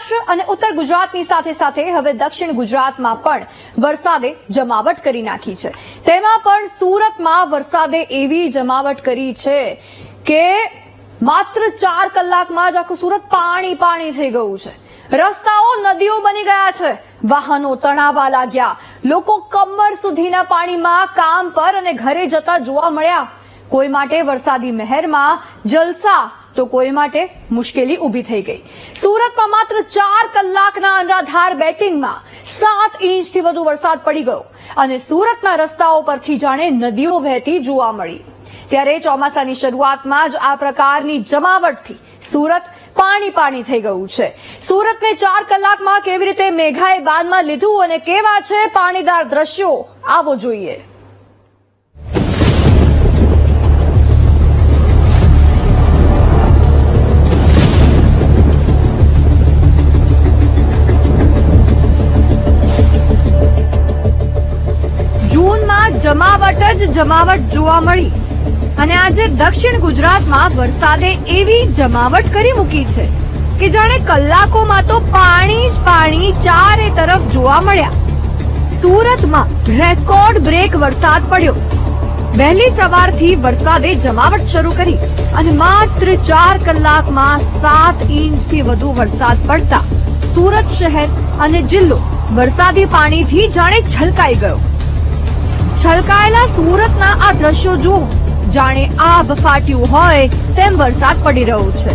સૌરાષ્ટ્ર અને ઉત્તર ગુજરાતની સાથે સાથે હવે દક્ષિણ ગુજરાતમાં પણ વરસાદે જમાવટ કરી નાખી છે. તેમાં પણ સુરતમાં વરસાદે એવી જમાવટ કરી છે કે માત્ર ચાર કલાકમાં જ આખું સુરત પાણી પાણી થઈ ગયું છે. રસ્તાઓ નદીઓ બની ગયા છે. વાહનો તણાવા લાગ્યા. લોકો કમર સુધીના પાણીમાં કામ પર અને ઘરે જતા જોવા મળ્યા. કોઈ માટે વરસાદી મહેરમાં જલસા તો કોઈ માટે મુશ્કેલી ઊભી થઈ ગઈ. સુરતમાં માત્ર ચાર કલાકના અનરાધાર બેટિંગમાં સાત ઇંચથી વધુ વરસાદ પડી ગયો અને સુરતના રસ્તાઓ પરથી જાણે નદીઓ વહેતી જોવા મળી. ત્યારે ચોમાસાની શરૂઆતમાં જ આ પ્રકારની જમાવટથી સુરત પાણી પાણી થઈ ગયું છે. સુરતને ચાર કલાકમાં કેવી રીતે મેઘાએ બાનમાં લીધું અને કેવા છે પાણીદાર દ્રશ્યો, આવો જોઈએ. જમાવટ જ જમાવટ જોવા મળી. અને આજે દક્ષિણ ગુજરાતમાં વરસાદે એવી જમાવટ કરી મૂકી છે કે જાણે કલાકોમાં તો પાણી જ પાણી ચારે તરફ જોવા મળ્યા. સુરતમાં રેકોર્ડ બ્રેક વરસાદ પડ્યો. વહેલી સવારથી વરસાદે જમાવટ શરૂ કરી અને માત્ર ચાર કલાકમાં સાત ઇંચથી વધુ વરસાદ પડતા સુરત શહેર અને જિલ્લો વરસાદી પાણીથી જાણે છલકાઈ ગયો. છલકાયેલા સુરતના આ દ્રશ્યો જુઓ. જાણે આભ ફાટ્યું હોય તેમ વરસાદ પડી રહ્યો છે.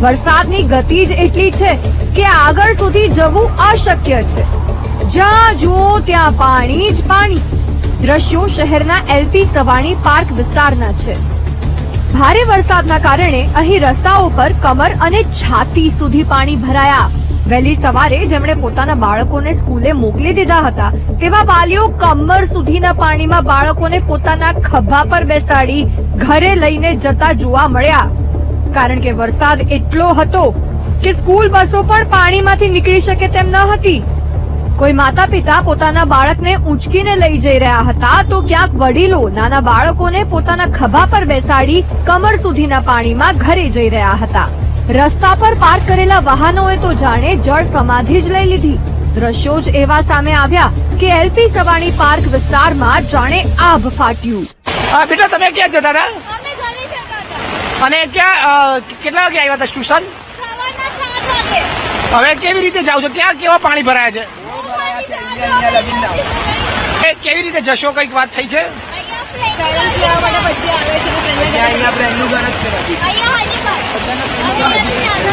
વરસાદની ગતિ જ એટલી છે કે આગળ સુધી જવું અશક્ય છે. જ્યાં જુઓ, ત્યાં પાણી જ પાણી. દ્રશ્યો શહેરના એલપી સવાણી પાર્ક વિસ્તારના છે. ભારે વરસાદના કારણે અહીં રસ્તાઓ પર કમર અને છાતી સુધી પાણી ભરાયા. વહેલી સવારે જેમણે પોતાના બાળકોને સ્કૂલે મોકલી દીધા હતા, તેવા વાલીઓ કમર સુધીના પાણીમાં બાળકોને પોતાના ખભા પર બેસાડી ઘરે લઈને જતા જોવા મળ્યા. કારણ કે વરસાદ એટલો હતો કે સ્કૂલ બસો પણ પાણીમાંથી નીકળી શકે તેમ ન હતી. કોઈ માતા પિતા પોતાના બાળકને ઊંચકીને લઈ જઈ રહ્યા હતા, તો ક્યાંક વડીલો નાના બાળકોને પોતાના ખભા પર બેસાડી કમર સુધીના પાણીમાં ઘરે જઈ રહ્યા હતા. રસ્તા પર પાર્ક કરેલા વાહનોએ તો જાણે જળ સમાધિ જ લઈ લીધી. દ્રશ્યો જ એવા સામે આવ્યા કે એલપી સવાણી પાર્ક વિસ્તારમાં જાણે આભ ફાટ્યું. હા બેટા તમે ક્યાં જતા હતા? અમે ઘરે જતા હતા. અને ક્યાં કેટલા વાગે આવ્યા હતા વાગે. હવે કેવી રીતે જાવ છો? ક્યાં કેવા પાણી ભરાયા છે? કેવી રીતે જશો? કંઈક વાત થઈ છે? અહીંયા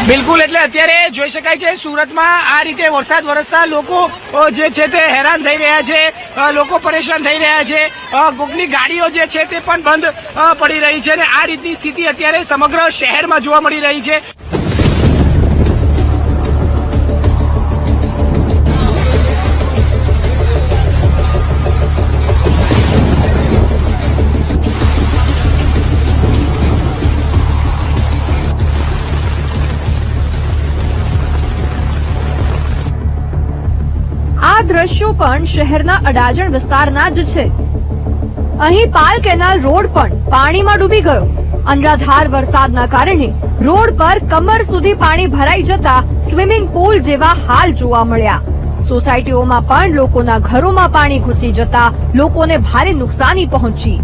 બિલકુલ એટલે અત્યારે જોઈ શકાય છે સુરતમાં આ રીતે વરસાદ વરસતા લોકો જે છે તે હેરાન થઈ રહ્યા છે લોકો પરેશાન થઈ રહ્યા છે. કોકની ગાડીઓ જે છે તે પણ બંધ પડી રહી છે અને આ રીતની સ્થિતિ અત્યારે સમગ્ર શહેરમાં જોવા મળી રહી છે. આ દ્રશ્યો પણ શહેરના અડાજણ વિસ્તારના જ છે. અહીં પાલ કેનાલ રોડ પણ પાણીમાં ડૂબી ગયો. અનરાધાર વરસાદના કારણે રોડ પર કમર સુધી પાણી ભરાઈ જતા સ્વિમિંગ પુલ જેવા હાલ જોવા મળ્યા. સોસાયટીઓમાં પણ લોકોના ઘરોમાં પાણી ઘૂસી જતા લોકોને ભારે નુકસાની પહોંચી.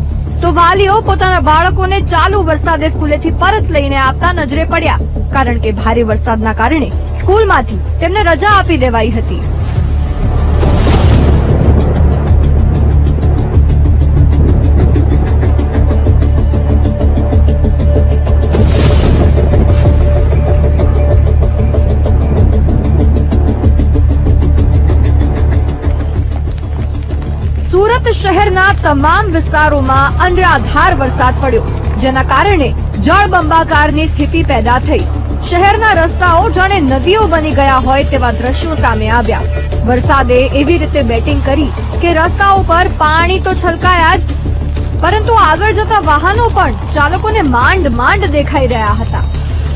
તો વાલીઓ પોતાના બાળકોને ચાલુ વરસાદે સ્કૂલેથી પરત લઈને આવતા નજરે પડ્યા, કારણ કે ભારે વરસાદના કારણે સ્કૂલમાંથી તેમને રજા આપી દેવાઈ હતી. સુરત તમામ વિસ્તારોમાં અનરાધાર વરસાદ પડ્યો, જેના કારણે જળબંબાકારની સ્થિતિ પેદા થઈ. શહેરના રસ્તાઓ જાણે નદીઓ બની ગયા હોય તેવા દ્રશ્યો સામે આવ્યા. વરસાદે એવી રીતે બેટિંગ કરી કે રસ્તાઓ પર પાણી તો છલકાયા જ, પરંતુ આગળ જતા વાહનો પણ ચાલકોને માંડ માંડ દેખાઈ રહ્યા હતા.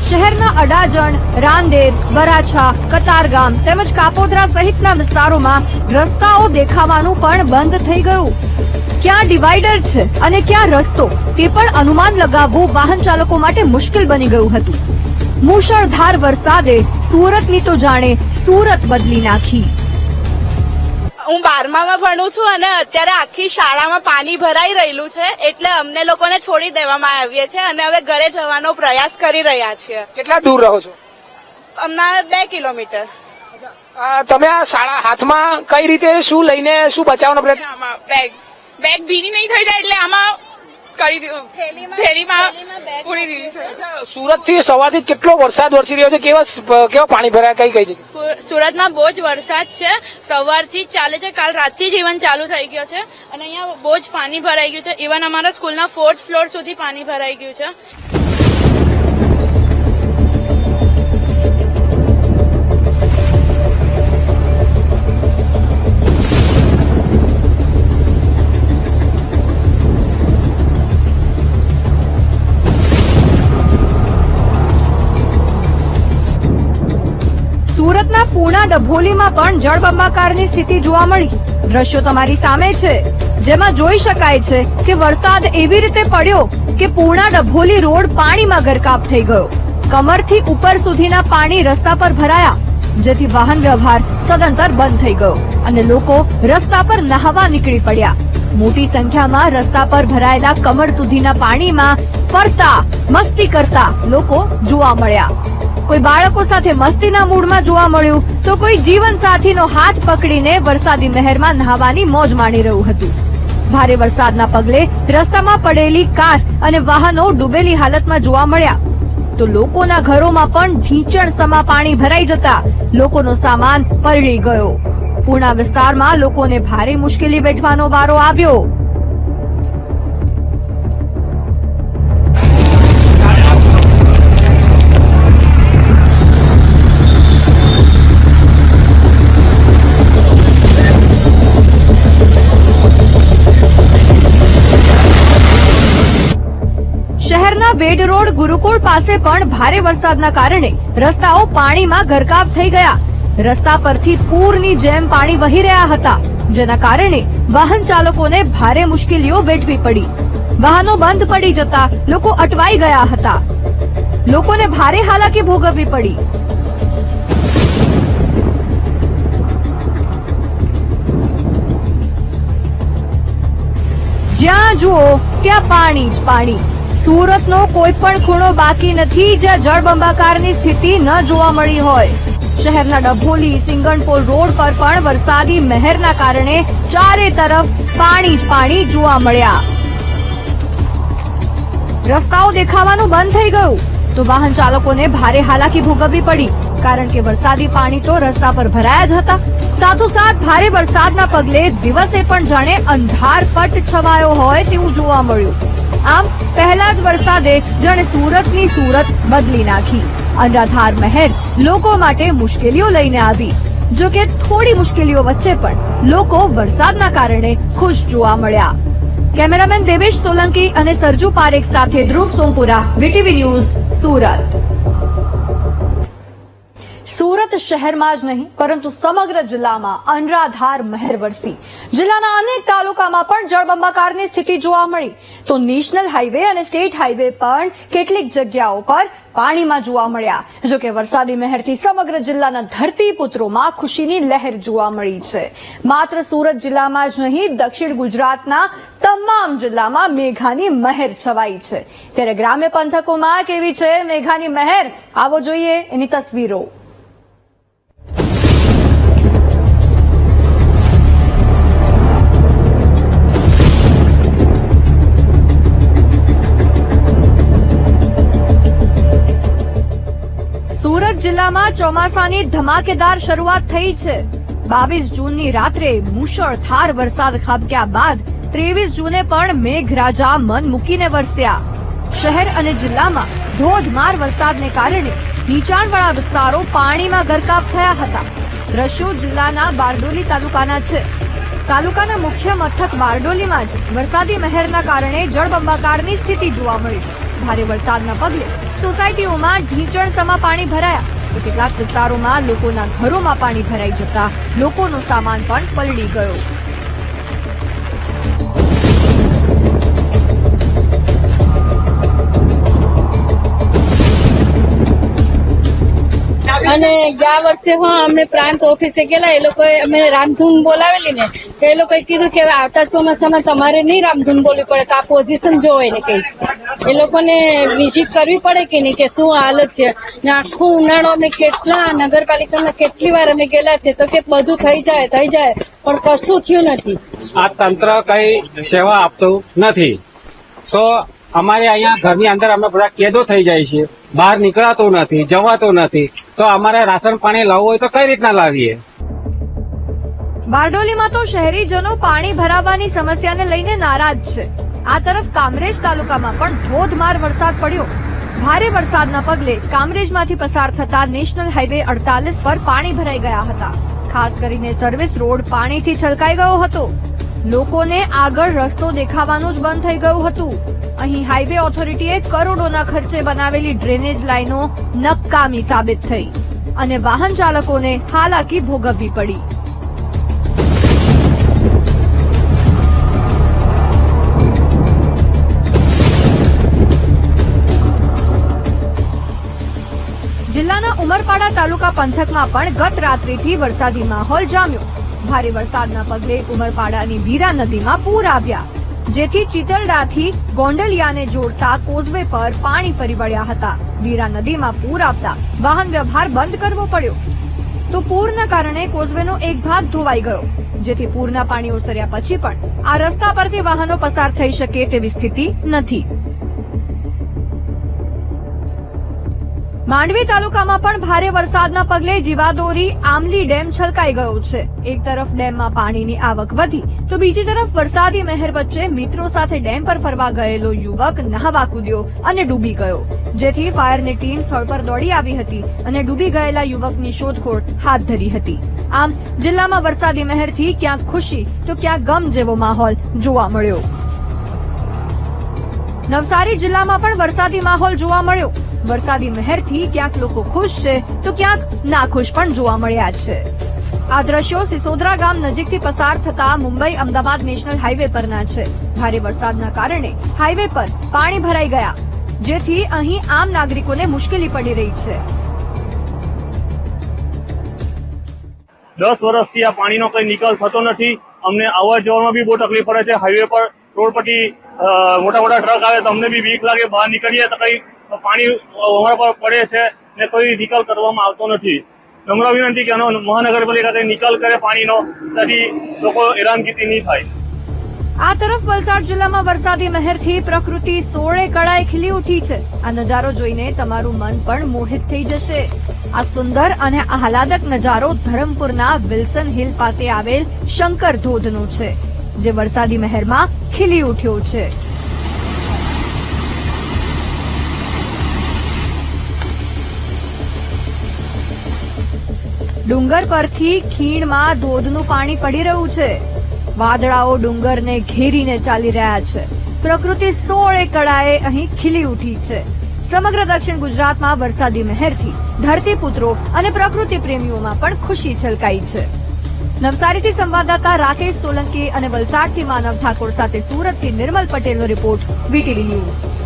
શહેરના અડાજણ, રાંદેર, બરાછા, કતારગામ તેમજ કાપોદ્રા સહિતના વિસ્તારોમાં રસ્તાઓ દેખાવાનું પણ બંધ થઈ ગયું. ક્યાં ડિવાઈડર છે અને ક્યાં રસ્તો તે પણ અનુમાન લગાવવું વાહન ચાલકો માટે મુશ્કેલ બની ગયું હતું. મુશળધાર વરસાદે સુરતની તો જાણે સુરત બદલી નાખી. હું બારમામાં ભણું છું અને અત્યારે આખી શાળામાં પાણી ભરાઈ રહેલું છે એટલે અમને લોકોને છોડી દેવામાં આવીએ છીએ અને હવે ઘરે જવાનો પ્રયાસ કરી રહ્યા છીએ. કેટલા દૂર રહો છો? હમણાં બે કિલોમીટર. તમે આ શાળા હાથમાં કઈ રીતે શું લઈને શું બચાવવાનો પ્રયત્ન? બેગ બેગ ભીની નહીં થઈ જાય એટલે આમાં કરી દીધું. થેલીમાં પૂરી દીધી છે. સુરતથી સવારથી કેટલો વરસાદ વરસી રહ્યો છે? કેવા કેવા પાણી ભરાયા? કઈ કઈ જગ્યા સુરતમાં બહુ જ વરસાદ છે. સવારથી જ ચાલે છે કાલ રાતથી જ ઇવન ચાલુ થઈ ગયો છે. અને અહીંયા બહુ જ પાણી ભરાઈ ગયું છે. ઇવન અમારા સ્કૂલના ફોર્થ ફ્લોર સુધી પાણી ભરાઈ ગયું છે. પૂણા ડભોલીમાં પણ જળબંબાકારની સ્થિતિ જોવા મળી. દ્રશ્યો તમારી સામે છે. જેમાં જોઈ શકાય છે કે વરસાદ એવી રીતે પડ્યો કે પૂણા ડભોલી રોડ પાણીમાં ગરકાવ થઈ ગયો. કમરથી ઉપર સુધીના પાણી રસ્તા પર ભરાયા, જેથી વાહન વ્યવહાર સદંતર બંધ થઈ ગયો અને લોકો રસ્તા પર નહાવા નીકળી પડ્યા. મોટી સંખ્યામાં રસ્તા પર ભરાયેલા કમર સુધીના પાણીમાં ફરતા, મસ્તી કરતા લોકો જોવા મળ્યા. કોઈ બાળકો સાથે મસ્તીના મૂડમાં જોવા મળ્યું તો કોઈ જીવન સાથીનો હાથ પકડીને વરસાદી નહેરમાં નહાવાની મોજ માણી રહ્યું હતું. ભારે વરસાદના પગલે રસ્તામાં પડેલી કાર અને વાહનો ડૂબેલી હાલતમાં જોવા મળ્યા. તો લોકોના ઘરોમાં પણ ઢીંચણ સમા પાણી ભરાઈ જતા લોકોનો સામાન પલળી ગયો. પૂર્ણા વિસ્તારમાં લોકોને ભારે મુશ્કેલી વેઠવાનો વારો આવ્યો. વેડ રોડ ગુરુકુળ પાસે પણ ભારે વરસાદના કારણે રસ્તાઓ પાણીમાં ગરકાવ થઈ ગયા. રસ્તા પરથી પૂરની જેમ પાણી વહી રહ્યા હતા, જેના કારણે વાહન ચાલકોને ભારે મુશ્કેલીઓ વેઠવી પડી. વાહનો બંધ પડી જતા લોકો અટવાઈ ગયા હતા. લોકોને ભારે હાલાકી ભોગવવી પડી. જ્યાં જુઓ ત્યાં પાણી જ પાણી. સુરતનો કોઈ પણ ખૂણો બાકી નથી જ્યાં જળબંબાકારની સ્થિતિ ન જોવા મળી હોય. શહેરના ડભોલી, સિંગણપોલ રોડ પર પણ વરસાદી મહેરના કારણે ચારે તરફ પાણી જ પાણી જોવા મળ્યા. રસ્તાઓ દેખાવાનું બંધ થઈ ગયું. તો વાહન ચાલકોને ભારે હાલાકી ભોગવવી પડી. કારણ કે વરસાદી પાણી તો રસ્તા પર ભરાયા જ હતા. સાથોસાથ ભારે વરસાદના પગલે દિવસે પણ જાણે અંધારપટ છવાયો હોય તેવું જોવા મળ્યું. આમ, પહેલા જ વરસાદે જાણે સુરતની સુરત બદલી નાખી. અનરાધાર મહેર લોકો માટે મુશ્કેલીઓ લઈને આવી. જો કે થોડી મુશ્કેલીઓ વચ્ચે પણ લોકો વરસાદના કારણે ખુશ જોવા મળ્યા. કેમેરામેન દેવેશ સોલંકી અને સરજુ પારેખ સાથે ધ્રુવ સોમપુરા, વીટીવી ન્યૂઝ, સુરત. સુરત શહેરમાં જ નહીં, પરંતુ સમગ્ર જિલ્લામાં અનરાધાર મહેર વરસી. જિલ્લાના અનેક તાલુકામાં પણ જળબંબાકારની સ્થિતિ જોવા મળી. તો નેશનલ હાઈવે અને સ્ટેટ હાઈવે પણ કેટલીક જગ્યાઓ પર પાણીમાં જોવા મળ્યા. જોકે વરસાદી મહેરથી સમગ્ર જિલ્લાના ધરતીપુત્રોમાં ખુશીની લહેર જોવા મળી છે. માત્ર સુરત જિલ્લામાં જ નહીં, દક્ષિણ ગુજરાતના તમામ જિલ્લામાં મેઘાની મહેર છવાઈ છે. ત્યારે ગ્રામ્ય પંથકોમાં કેવી છે મેઘાની મહેર? આવો જોઈએ એની તસવીરો. જિલ્લામાં ચોમાસાની ધમાકેદાર શરૂઆત થઈ છે. બાવીસ જૂનની રાત્રે મુશળધાર વરસાદ ખાબક્યા બાદ ત્રેવીસ જૂને પણ મેઘરાજા મન મૂકીને વરસ્યા. શહેર અને જિલ્લામાં ધોધમાર વરસાદને કારણે નીચાણવાળા વિસ્તારો પાણીમાં ગરકાવ થયા હતા. દ્રશ્યો જિલ્લાના બારડોલી તાલુકાના છે. તાલુકાના મુખ્ય મથક બારડોલીમાં જ વરસાદી મહેરના કારણે જળબંબાકારની સ્થિતિ જોવા મળી. ભારે વરસાદના પગલે સોસાયટીઓમાં ઢીંચણ સમા પાણી ભરાયા. તો કેટલાક વિસ્તારોમાં લોકોના ઘરોમાં પાણી ભરાઈ જતા લોકોનો સામાન પણ પલળી ગયો. અને ગયા વર્ષે હું અમે પ્રાંત ઓફિસે ગયેલા, એ લોકોએ અમે રામધૂન બોલાવેલી ને, તો એ લોકોએ કીધું કે આવતા ચોમાસામાં તમારે નહીં રામધૂન બોલવી પડે, તો આ પોઝિશન જોવે ને કઈ. એ લોકોને વિઝિટ કરવી પડે કે નહીં, કે શું હાલત છે. ને આખું ઉનાળો અમે કેટલા, નગરપાલિકામાં કેટલી વાર અમે ગયેલા છે, તો કે બધું થઈ જાય થઈ જાય, પણ કશું થયું નથી. આ તંત્ર કઈ સેવા આપતું નથી. તો અમારે અહીંયા ઘરની અંદર અમે બધા કેદો થઈ જાય છે. બહાર નીકળાતો નથી, જવાતો નથી. તો અમારે રાશન પાણી લાવવું હોય તો કઈ રીતના લાવીએ? બારડોલીમાં તો શહેરીજનો પાણી ભરાવાની સમસ્યાને લઈને નારાજ છે. આ તરફ કામરેજ તાલુકામાં પણ ધોધમાર વરસાદ પડ્યો. ભારે વરસાદના પગલે કામરેજમાંથી પસાર થતા નેશનલ હાઈવે અડતાલીસ પર પાણી ભરાઈ ગયા હતા. ખાસ કરીને સર્વિસ રોડ પાણીથી છલકાઈ ગયો હતો. લોકોને આગળ રસ્તો દેખાવાનું જ બંધ થઈ ગયું હતું. અહીં હાઈવે ઓથોરિટીએ કરોડોના ખર્ચે બનાવેલી ડ્રેનેજ લાઈનો નકામી સાબિત થઈ અને વાહન ચાલકોને હાલાકી ભોગવવી પડી. જિલ્લાના ઉમરપાડા તાલુકા પંથકમાં પણ ગત રાત્રિથી વરસાદી માહોલ જામ્યો. ભારે વરસાદના પગલે ઉમરપાડાની વીરા નદીમાં પૂર આવ્યા. જેથી ચિતલડાથી ગોંડલિયાને જોડતા કોઝવે પર પાણી ફરી વળ્યા હતા. વીરા નદીમાં પૂર આવતા વાહન વ્યવહાર બંધ કરવો પડ્યો. તો પૂરના કારણે કોઝવેનો એક ભાગ ધોવાઈ ગયો, જેથી પૂરના પાણી ઓસર્યા પછી પણ આ રસ્તા પરથી વાહનો પસાર થઈ શકે તેવી સ્થિતિ નથી. માંડવી તાલુકામાં પણ ભારે વરસાદના પગલે જીવાદોરી આમલી ડેમ છલકાઈ ગયો છે. એક તરફ ડેમમાં પાણીની આવક વધી, તો બીજી તરફ વરસાદી મહેર વચ્ચે મિત્રો સાથે ડેમ પર ફરવા ગયેલો યુવક નહાવા કૂદ્યો અને ડૂબી ગયો. જેથી ફાયરની ટીમ સ્થળ પર દોડી આવી હતી અને ડૂબી ગયેલા યુવકની શોધખોળ હાથ ધરી હતી. આમ, જિલ્લામાં વરસાદી મહેરથી ક્યાંક ખુશી, તો ક્યાંક ગમ જેવો માહોલ જોવા મળ્યો. નવસારી જિલ્લામાં પણ વરસાદી માહોલ જોવા મળ્યો. વરસાદી મહેરથી ક્યાંક લોકો ખુશ છે, તો ક્યાંક નાખુશ પણ જોવા મળ્યા છે. આ દ્રશ્યો સિસોદરા ગામ નજીકથી પસાર થતા મુંબઈ અમદાવાદ નેશનલ હાઈવે પરના છે. ભારે વરસાદના કારણે હાઈવે પર પાણી ભરાઈ ગયા, જેથી અહીં આમ નાગરિકોને મુશ્કેલી પડી રહી છે. દસ વર્ષથી આ પાણીનો કઈ નિકાલ થતો નથી. અમને આવવા જવામાં બી બહુ તકલીફ પડે છે. હાઈવે પર રોડ પરથી મોટા મોટા ટ્રક આવે, તો અમને બી બીક લાગે. બહાર નીકળીએ તો કઈ પાણી પર પડે છે ને કોઈ નિકાલ કરવામાં આવતો નથી. નમ્ર વિનંતી કે મહાનગરપાલિકા નિકાલ કરે પાણીનો તેથી લોકો હેરાનગતિ નહીં થાય. આ તરફ વલસાડ જિલ્લામાં વરસાદી મહેરથી પ્રકૃતિ સોળે કળાએ ખીલી ઉઠી છે. આ નજારો જોઈને તમારું મન પણ મોહિત થઈ જશે. આ સુંદર અને આહલાદક નજારો ધરમપુરના વિલ્સન હિલ પાસે આવેલ શંકર ધોધનો છે, જે વરસાદી મહેરમાં ખીલી ઉઠ્યો છે. ડુંગર પરથી ખીણમાં ધોધનું પાણી પડી રહ્યું છે. વાદળાઓ ડુંગરને ઘેરીને ચાલી રહ્યા છે. પ્રકૃતિ સોળે કળાએ અહીં ખીલી ઉઠી છે. સમગ્ર દક્ષિણ ગુજરાતમાં વરસાદી મહેરથી ધરતીપુત્રો અને પ્રકૃતિ પ્રેમીઓમાં પણ ખુશી છલકાઈ છે. નવસારીથી સંવાદદાતા રાકેશ સોલંકી અને વલસાડથી માનવ ઠાકોર સાથે સુરતથી નિર્મલ પટેલનો રિપોર્ટ વીટીવી ન્યૂઝ.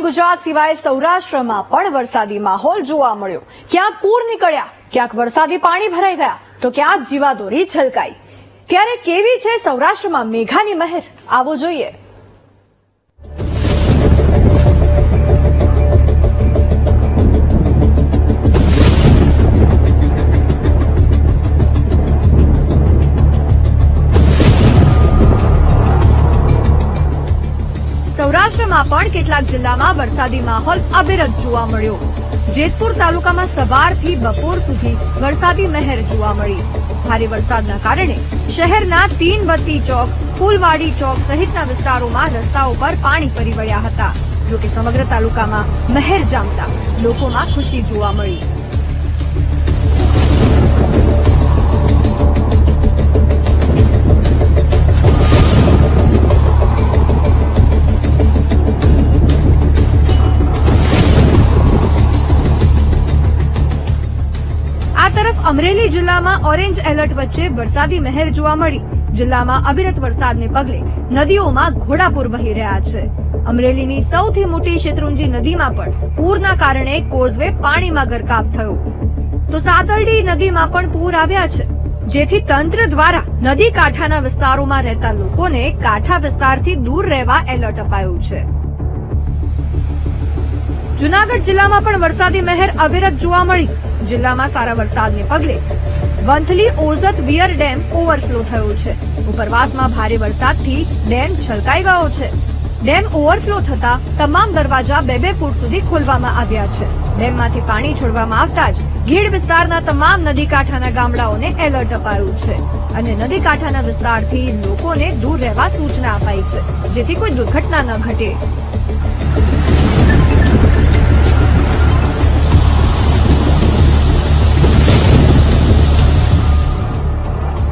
ગુજરાત સિવાય સૌરાષ્ટ્રમાં પણ વરસાદી માહોલ જોવા મળ્યો. ક્યાંક પૂર નીકળ્યા, ક્યાંક વરસાદી પાણી ભરાઈ ગયા, તો ક્યાંક જીવાદોરી છલકાઈ. ત્યારે કેવી છે સૌરાષ્ટ્રમાં મેઘાની મહેર? આવો જોઈએ. પણ કેટલાક જિલ્લામાં વરસાદી માહોલ અવિરત જોવા મળ્યો. જેતપુર તાલુકામાં સવારથી બપોર સુધી વરસાદી મહેર જોવા મળી. ભારે વરસાદના કારણે શહેરના તીનબત્તી ચોક, ફૂલવાડી ચોક સહિતના વિસ્તારોમાં રસ્તાઓ પર પાણી ફરી વળ્યા હતા. જો કે સમગ્ર તાલુકામાં મહેર જામતા લોકોમાં ખુશી જોવા મળી. અમરેલી જિલ્લામાં ઓરેન્જ એલર્ટ વચ્ચે વરસાદી મહેર જોવા મળી. જિલ્લામાં અવિરત વરસાદને પગલે નદીઓમાં ઘોડાપૂર વહી રહ્યા છે. અમરેલીની સૌથી મોટી શેત્રુંજી નદીમાં પણ પૂરના કારણે કોઝવે પાણીમાં ગરકાવ થયો. તો સાતરડી નદીમાં પણ પૂર આવ્યા છે. જેથી તંત્ર દ્વારા નદી કાંઠાના વિસ્તારોમાં રહેતા લોકોને કાંઠા વિસ્તારથી દૂર રહેવા એલર્ટ અપાયું છે. જુનાગઢ જિલ્લામાં પણ વરસાદી મહેર અવિરત જોવા મળી. જિલ્લામાં સારા વરસાદને પગલે Vanthali Ozat weir dam overflow થયો છે. ઉપરવાસમાં ભારે વરસાદથી ડેમ છલકાઈ ગયો છે. ડેમ ઓવરફ્લો થતા તમામ દરવાજા બે બે ફૂટ સુધી ખોલવામાં આવ્યા છે. ડેમમાંથી પાણી છોડવામાં આવતા જ ગીડ વિસ્તારના તમામ નદી કાંઠાના ગામડાઓને એલર્ટ અપાયું છે અને નદી કાંઠાના વિસ્તારથી લોકોને દૂર રહેવા સૂચના અપાઈ છે, જેથી કોઈ દુર્ઘટના ન ઘટે.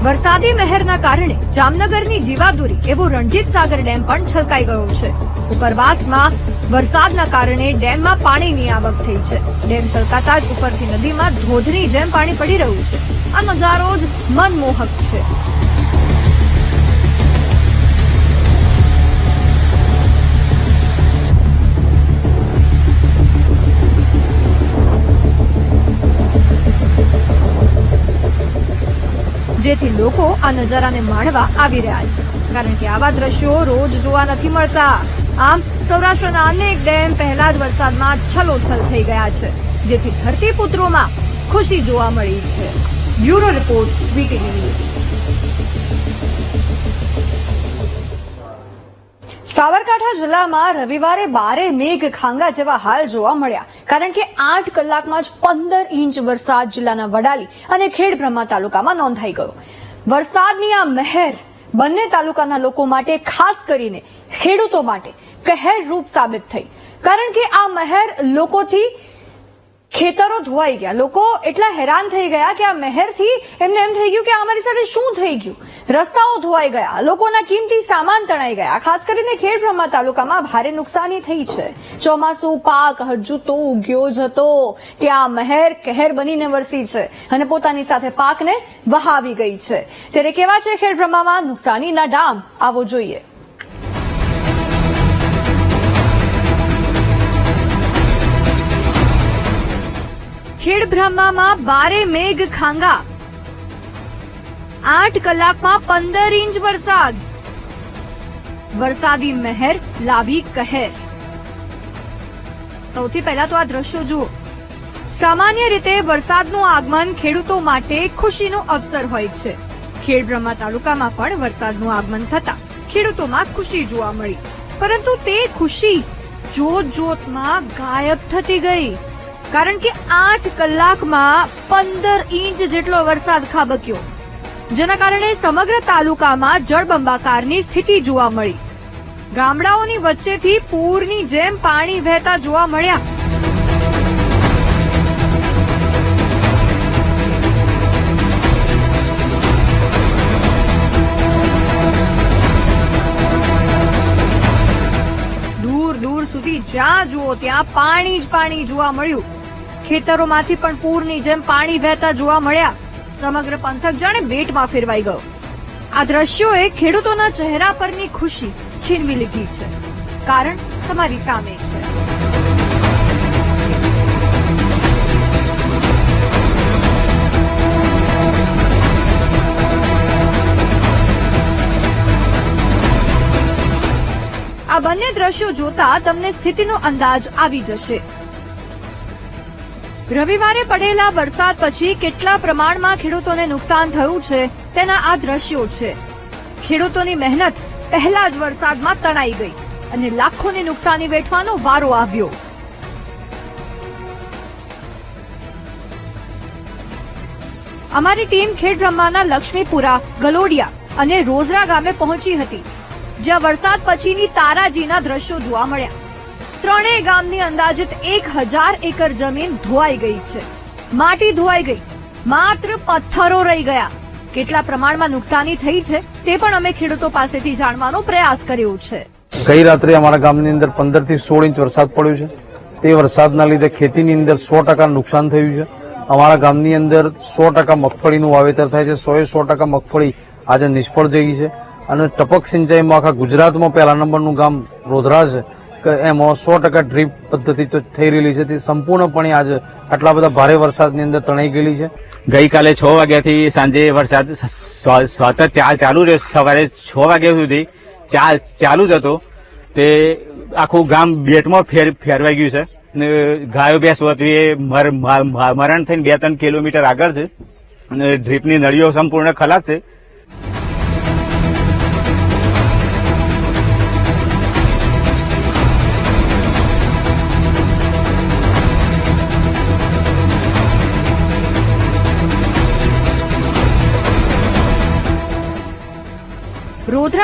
વરસાદી મહેરના કારણે જામનગરની જીવાદોરી એવો રણજીત સાગર ડેમ પણ છલકાઈ ગયો છે. ઉપરવાસમાં વરસાદના કારણે ડેમમાં પાણીની આવક થઈ છે. ડેમ છલકાતા જ ઉપરથી નદીમાં ધોધની જેમ પાણી પડી રહ્યું છે. આ નજારો જ મનમોહક છે. જેથી લોકો આ નજારાને માણવા આવી રહ્યા છે. કારણ કે આવા દ્રશ્યો રોજ જોવા નથી મળતા. આમ, સૌરાષ્ટ્રના અનેક ડેમ પહેલા જ વરસાદમાં છલોછલ થઈ ગયા છે, જેથી ધરતીપુત્રોમાં ખુશી જોવા મળી છે. Bureau report VT news. Sabarkantha જિલ્લામાં રવિવારે બારે મેઘ ખાંગા જેવા હાલ જોવા મળ્યા. કારણ કે આઠ કલાકમાં જ પંદર ઇંચ વરસાદ જિલ્લાના વડાલી અને ખેડબ્રહ્મા તાલુકામાં નોંધાઈ ગયો. વરસાદની આ મહેર બંને તાલુકાના લોકો માટે ખાસ કરીને ખેડૂતો માટે કહેરરૂપ સાબિત થઈ. કારણ કે આ મહેર લોકોથી ખેતરો ધોવાઈ ગયા. લોકો એટલા હેરાન થઈ ગયા કે આ મહેરથી એમને એમ થઈ ગયું કે આ અમારી સાથે શું થઈ ગયું? રસ્તાઓ ધોવાઈ ગયા. લોકોના કિંમતી સામાન તણાઈ ગયા. ખાસ કરીને ખેડબ્રહ્મા તાલુકામાં ભારે નુકસાની થઈ છે. ચોમાસું પાક હજુ તો ઉગ્યો જ હતો ત્યાં મહેર કહેર બનીને વરસી છે અને પોતાની સાથે પાકને વહાવી ગઈ છે. ત્યારે કેવા છે ખેડબ્રહ્મામાં નુકસાનીના ડામ આવો જોઈએ. ખેડબ્રહ્મામાં બારે મેઘ ખાંગા. આઠ કલાકમાં પંદર ઇંચ વરસાદ. વરસાદી મહેર લાવી કહેર. સૌથી પહેલા તો આ દ્રશ્યો જુઓ. સામાન્ય રીતે વરસાદનું આગમન ખેડૂતો માટે ખુશીનો અવસર હોય છે. ખેડબ્રહ્મા તાલુકામાં પણ વરસાદનું આગમન થતા ખેડૂતોમાં ખુશી જોવા મળી. પરંતુ તે ખુશી જોત જોતમાં ગાયબ થતી ગઈ. કારણ કે આઠ કલાકમાં પંદર ઇંચ જેટલો વરસાદ ખાબક્યો. જેના કારણે સમગ્ર તાલુકામાં જળબંબાકારની સ્થિતિ જોવા મળી. ગામડાઓની વચ્ચેથી પૂરની જેમ પાણી વહેતા જોવા મળ્યા. દૂર દૂર સુધી જ્યાં જુઓ ત્યાં પાણી જ પાણી જોવા મળ્યું. ખેતરોમાંથી પણ પૂરની જેમ પાણી વહેતા જોવા મળ્યા. સમગ્ર પંથક જાણે બેટમાં ફેરવાઈ ગયો. આ દ્રશ્યોએ ખેડૂતોના ચહેરા પરની ખુશી છીનવી લીધી છે. કારણ તમારી સામે છે. આ બંને દ્રશ્યો જોતા તમને સ્થિતિનો અંદાજ આવી જશે. રવિવારે પડેલા વરસાદ પછી કેટલા પ્રમાણમાં ખેડૂતોને નુકસાન થયું છે તેના આ દ્રશ્યો છે. ખેડૂતોની મહેનત પહેલા જ વરસાદમાં તણાઈ ગઈ અને લાખોની નુકસાની વેઠવાનો વારો આવ્યો. અમારી ટીમ ખેડ રમવાના લક્ષ્મીપુરા, ગલોડિયા અને રોઝરા ગામે પહોંચી હતી, જ્યાં વરસાદ પછીની તારાજીના દ્રશ્યો જોવા મળ્યા. ત્રણેય ગામની અંદાજિત એક હજાર એકર જમીન ધોવાઈ ગઈ છે. માટી ધોવાઈ ગઈ. માત્ર પથ્થરો રહી ગયા. કેટલા પ્રમાણમાં નુકસાની થઈ છે તે પણ અમે ખેડૂતો પાસેથી જાણવાનો પ્રયાસ કર્યો છે. ગઈ રાત્રે અમારા ગામની અંદર પંદરથી સોળ ઇંચ વરસાદ પડ્યો છે. તે વરસાદના લીધે ખેતીની અંદર સો ટકા નુકસાન થયું છે. અમારા ગામની અંદર સો ટકા મગફળીનું વાવેતર થાય છે. સોએ સો ટકા મગફળી આજે નિષ્ફળ જઈ છે. અને ટપક સિંચાઈમાં આખા ગુજરાતમાં પહેલા નંબરનું ગામ રોધરા છે. એમાં સો ટકા ડ્રીપ પદ્ધતિ તો થઈ રહેલી છે. તે સંપૂર્ણપણે આજે આટલા બધા ભારે વરસાદની અંદર તણાઈ ગયેલી છે. ગઈકાલે છ વાગ્યાથી સાંજે વરસાદ સતત ચાલ રહ્યો. સવારે છ વાગ્યા સુધી ચાલ ચાલુ જ હતો. તે આખું ગામ બેટમાં ફેર, ફેરવાઈ ગયું છે. ને ગાયો ભેંસ હતી એ મરણ થઈને બે ત્રણ કિલોમીટર આગળ છે. અને ડ્રીપની નળીઓ સંપૂર્ણ ખલાસ છે.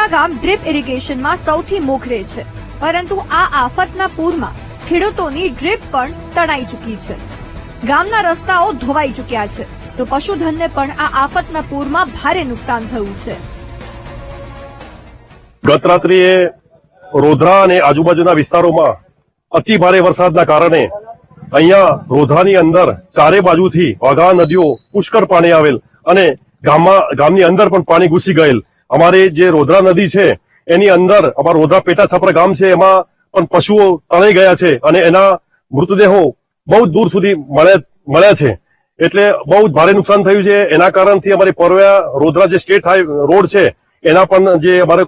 રોધરા ગામ ડ્રીપ ઇરિગેશનમાં સૌથી મોખરે છે. પરંતુ આ આફતના પૂરમાં ખેડૂતોની ડ્રીપ પણ તણાઈ ચૂકી છે. ગામના રસ્તાઓ ધોવાઈ ચૂક્યા છે. તો પશુધનને પણ આ આફતના પૂરમાં ભારે નુકસાન થયું છે. ગત રોધરા અને આજુબાજુના વિસ્તારોમાં અતિ ભારે વરસાદના કારણે અહીંયા રોધરાની અંદર ચારે બાજુથી વાઘા નદીઓ પુષ્કળ પાણી આવેલ અને ગામમાં ગામની અંદર પણ પાણી ઘૂસી ગયેલ. અમારે જે રોધરા નદી છે, એની અંદર અમારા રોધરા પેટા છાપરા ગામ છે, એમાં પણ પશુઓ તણાઈ ગયા છે અને એના મૃતદેહો બહુ દૂર સુધી મળ્યા છે. એટલે બહુ જ ભારે નુકસાન થયું છે. એના કારણથી અમારી પરવ્યા રોધરા જે સ્ટેટ રોડ છે, એના પણ જે અમારે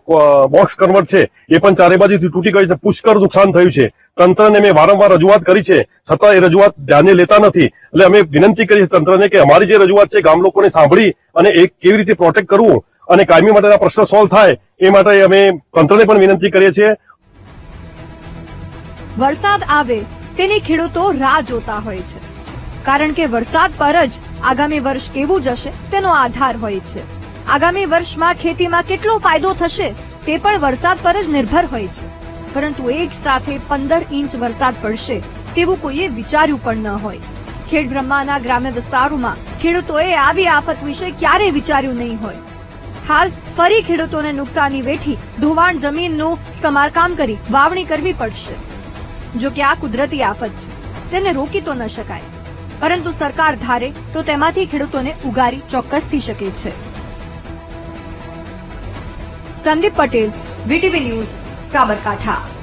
બોક્સ કન્વર્ટ છે, એ પણ ચારે બાજુથી તૂટી ગઈ છે. પુષ્કળ નુકસાન થયું છે. તંત્રને મેં વારંવાર રજૂઆત કરી છે. છતાં એ રજૂઆત ધ્યાને લેતા નથી. એટલે અમે વિનંતી કરી છે તંત્રને કે અમારી જે રજૂઆત છે, ગામ લોકોને સાંભળી અને એ કેવી રીતે પ્રોટેક્ટ કરવું અને કાયમી માટેના પ્રશ્ન સોલ્વ થાય એ માટે અમે તંત્રને પણ વિનંતી કરીએ છીએ. વરસાદ આવે તેની ખેડૂતો રાહ જોતા હોય છે. કારણ કે વરસાદ પર જ આગામી વર્ષ કેવું જશે તેનો આધાર હોય છે. આગામી વર્ષમાં ખેતીમાં કેટલો ફાયદો થશે તે પણ વરસાદ પર જ નિર્ભર હોય છે. પરંતુ એક સાથે પંદર ઇંચ વરસાદ પડશે તેવું કોઈએ વિચાર્યું પણ ન હોય. ખેડ બ્રહ્માના ગ્રામ્ય વિસ્તારોમાં ખેડૂતોએ આવી આફત વિશે ક્યારેય વિચાર્યું નહીં હોય. હાલ ફરી ખેડૂતોને નુકસાની વેઠી ધોવાણ જમીનનું સમારકામ કરી વાવણી કરવી પડશે. જો કે આ કુદરતી આફત છે, તેને રોકી તો ન શકાય. પરંતુ સરકાર ધારે તો તેમાંથી ખેડૂતોને ઉગારી ચોક્કસ થઈ શકે છે. Sandeep Patel, VTV news, Sabarkantha.